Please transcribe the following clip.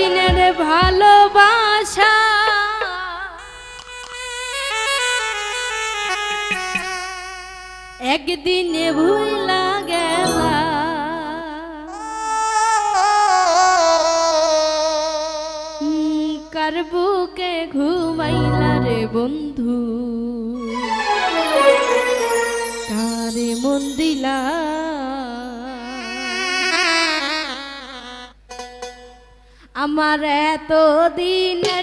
দিনের ভালোবাসা। একদিনে ভুলা গেল। কারবুকে ঘুমাইলা রে বন্ধু? তার মন দিলা। আমার এত দিনে